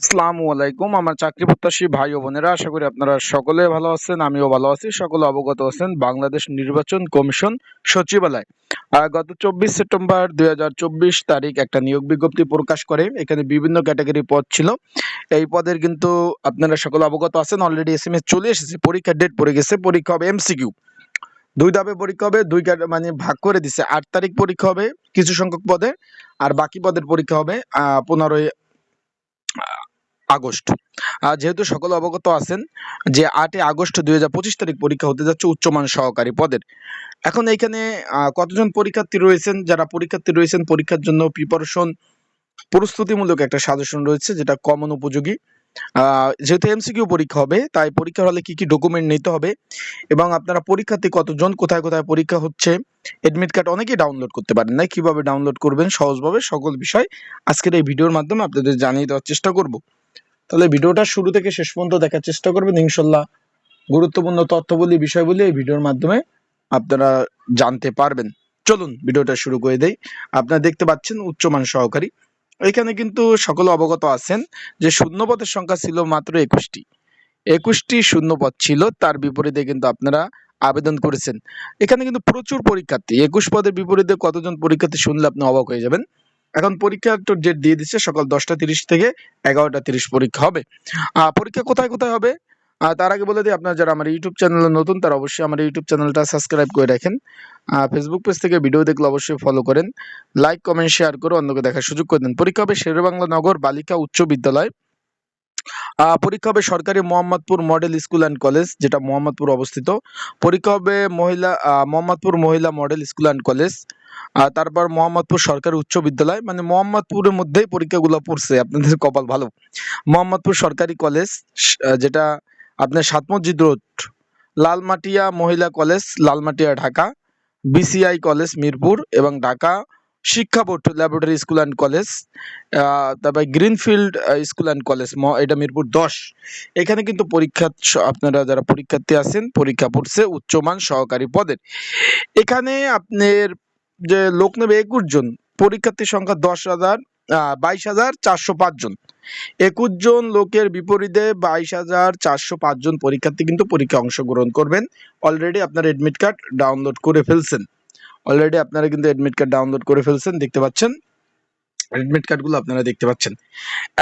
আসসালামু আলাইকুম। আমার চাকরি প্রত্যাশী ভাই ও বোনেরা, আশা করি আপনারা সকলে ভালো আছেন, আমিও ভালো আছি। সকলে অবগত আছেন বাংলাদেশ নির্বাচন কমিশন সচিবালয়। গত চব্বিশ সেপ্টেম্বর দুই তারিখ একটা নিয়োগ বিজ্ঞপ্তি প্রকাশ করে। এখানে বিভিন্ন ক্যাটাগরি পদ ছিল। এই পদের কিন্তু আপনারা সকলে অবগত আছেন। অলরেডি এস এম এস চলে এসেছে। পরীক্ষার ডেট পড়ে গেছে। পরীক্ষা হবে এমসিকিউ দুই ধাপে পরীক্ষা হবে, দুই মানে ভাগ করে দিছে। আট তারিখ পরীক্ষা হবে কিছু সংখ্যক পদে, আর বাকি পদের পরীক্ষা হবে পনেরোই আগস্ট। যেহেতু সকলে অবগত আছেন যে আটই আগস্ট দুই হাজার পঁচিশ তারিখ পরীক্ষা হতে যাচ্ছে উচ্চমান সহকারী পদের। এখন এইখানে কতজন পরীক্ষার্থী রয়েছেন? যারা পরীক্ষার্থী রয়েছেন, পরীক্ষার জন্য প্রিপারেশন প্রস্তুতিমূলক একটা সাজেশন রয়েছে, যেটা কমন উপযোগী। যেহেতু এমসিকিউ পরীক্ষা হবে, তাই পরীক্ষার হলে কি কি ডকুমেন্ট নিতে হবে? এবং আপনারা পরীক্ষার্থী কতজন, কোথায় কোথায় পরীক্ষা হচ্ছে? এডমিট কার্ড অনেকেই ডাউনলোড করতে পারেন না। কীভাবে ডাউনলোড করবেন? সহজভাবে সকল বিষয় আজকের এই ভিডিওর মাধ্যমে আপনাদের জানিয়ে দেওয়ার চেষ্টা করব। তাহলে ভিডিওটা শুরু থেকে শেষ পর্যন্ত দেখার চেষ্টা করবেন। ইনশাল্লাহ গুরুত্বপূর্ণ তথ্যবলী বিষয়গুলি এই ভিডিওর মাধ্যমে আপনারা জানতে পারবেন। চলুন ভিডিওটা শুরু করে দেই। আপনারা দেখতে পাচ্ছেন উচ্চমান সহকারী। এখানে কিন্তু সকলে অবগত আছেন যে শূন্যপদের সংখ্যা ছিল মাত্র একুশটি। একুশটি শূন্যপদ ছিল, তার বিপরীতে কিন্তু আপনারা আবেদন করেছেন। এখানে কিন্তু প্রচুর পরীক্ষার্থী। একুশ পদের বিপরীতে কতজন পরীক্ষার্থী শুনলে আপনি অবাক হয়ে যাবেন। এখন পরীক্ষা একটু ডেট দিয়ে দিচ্ছে, সকাল দশটা তিরিশ থেকে এগারোটা তিরিশ পরীক্ষা হবে। পরীক্ষা কোথায় কোথায় হবে? তার আগে বলে দিই, আপনার যারা আমার ইউটিউব চ্যানেলে নতুন, তারা অবশ্যই আমার ইউটিউব চ্যানেলটা সাবস্ক্রাইব করে রাখেন। ফেসবুক পেজ থেকে ভিডিও দেখলে অবশ্যই ফলো করেন। লাইক কমেন্ট শেয়ার করে অন্যকে দেখার সুযোগ করে দেন। পরীক্ষা হবে শেরবাংলা নগর বালিকা উচ্চ বিদ্যালয়। পরীক্ষা হবে সরকারি Mohammadpur model school and college যেটা মোহাম্মদপুর অবস্থিত। পরীক্ষা হবে মহিলা মোহাম্মদপুর মহিলা মডেল স্কুল অ্যান্ড কলেজ আর তারপর মোহাম্মদপুর সরকারি উচ্চ বিদ্যালয়। মানে মোহাম্মদপুরের মধ্যেই পরীক্ষাগুলো পড়ছে, আপনাদের কপাল ভালো। মোহাম্মদপুর সরকারি কলেজ যেটা আপনার সাত মসজিদ রোড, লালমাটিয়া মহিলা college Lalmatia Dhaka, BCI college Mirpur এবং ঢাকা। শিক্ষা board laboratory school and college তারপর গ্রিনফিল্ড স্কুল অ্যান্ড কলেজ এটা মিরপুর দশ। এখানে কিন্তু পরীক্ষা আপনারা যারা পরীক্ষার্থী আছেন, পরীক্ষা পড়ছে উচ্চমান সহকারী পদের। এখানে আপনার যে লোক নেবে একুশ জন পরীক্ষার্থীর সংখ্যা দশ হাজার বাইশ হাজার চারশো পাঁচ জন। একুশ জন লোকের বিপরীতে বাইশ হাজার চারশো পাঁচ জন পরীক্ষার্থী কিন্তু পরীক্ষায় অংশগ্রহণ করবেন। অলরেডি আপনার এডমিট কার্ড ডাউনলোড করে ফেলছেন। অলরেডি আপনারা কিন্তু এডমিট কার্ড ডাউনলোড করে ফেলছেন, দেখতে পাচ্ছেন? এডমিট কার্ডগুলো আপনারা দেখতে পাচ্ছেন।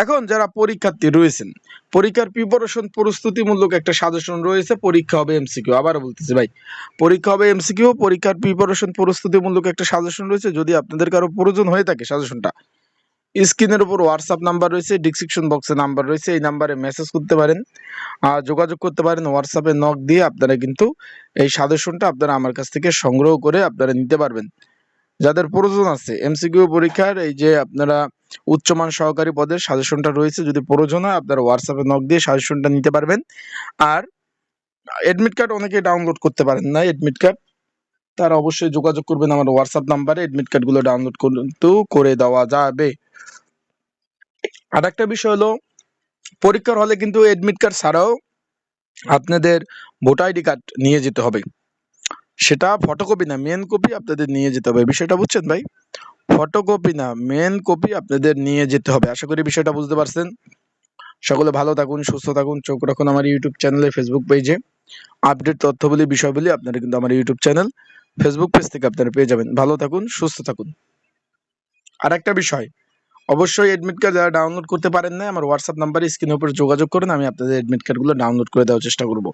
এখন যারা পরীক্ষার্থী রয়েছেন, পরীক্ষার প্রিপারেশন প্রস্তুতিমূলক একটা সাজেশন রয়েছে, পরীক্ষা হবে এমসিকিউ আবার বলতেছি ভাই, পরীক্ষা হবে এমসিকিউ পরীক্ষার প্রিপারেশন প্রস্তুতিমূলক একটা সাজেশন রয়েছে। যদি আপনাদের কারও প্রয়োজন হয়ে থাকে সাজেশনটা স্ক্রিনের উপর হোয়াটসঅ্যাপ নাম্বার রয়েছে ডিসক্রিপশন বক্সে নাম্বার রয়েছে, এই নাম্বারে মেসেজ করতে পারেন। আর যোগাযোগ করতে পারেন হোয়াটসঅ্যাপে নক দিয়ে আপনারা কিন্তু এই সাজেশনটা আপনারা আমার কাছ থেকে সংগ্রহ করে আপনারা নিতে পারবেন। যাদের প্রয়োজন আছে এমসিকিউ পরীক্ষার এই যে আপনারা উচ্চমান সহকারী পদের সাজেশনটা রয়েছে, যদি প্রয়োজন হয় আপনারা হোয়াটসঅ্যাপে নক দিয়ে সাজেশনটা নিতে পারবেন। আর এডমিট কার্ড অনেকে ডাউনলোড করতে পারেন না এডমিট কার্ড তারা অবশ্যই যোগাযোগ করবেন আমার হোয়াটসঅ্যাপ নাম্বারে এডমিট কার্ডগুলো ডাউনলোড কিন্তু করে দেওয়া যাবে। আর একটা বিষয় হলো, পরীক্ষার হলে কিন্তু এডমিট কার্ড ছাড়াও আপনাদের ভোটার আইডি কার্ড নিয়ে যেতে হবে। সেটা ফটোকপি না মেন কপি আপনাদের নিয়ে যেতে হবে। বিষয়টা বুঝছেন ভাই? ফটোকপি না মেন কপি আপনাদের নিয়ে যেতে হবে। আশা করি বিষয়টা বুঝতে পারছেন। সকলে ভালো থাকুন, সুস্থ থাকুন, চোখ রাখুন আমার ইউটিউব চ্যানেলে ফেসবুক পেজে আপডেট তথ্যবলী বিষয়গুলি আপনারা কিন্তু আমার ইউটিউব চ্যানেল ফেসবুক পেজ থেকে আপনারা পেয়ে যাবেন। ভালো থাকুন, সুস্থ থাকুন। আর একটা বিষয় অবশ্যই অ্যাডমিট কার্ড যারা ডাউনলোড করতে পারেন না আমার হোয়াটসঅ্যাপ নাম্বারে স্ক্রিনের উপর যোগাযোগ করুন, আমি আপনাদের অ্যাডমিট কার্ডগুলো ডাউনলোড করে দেওয়ার চেষ্টা করব।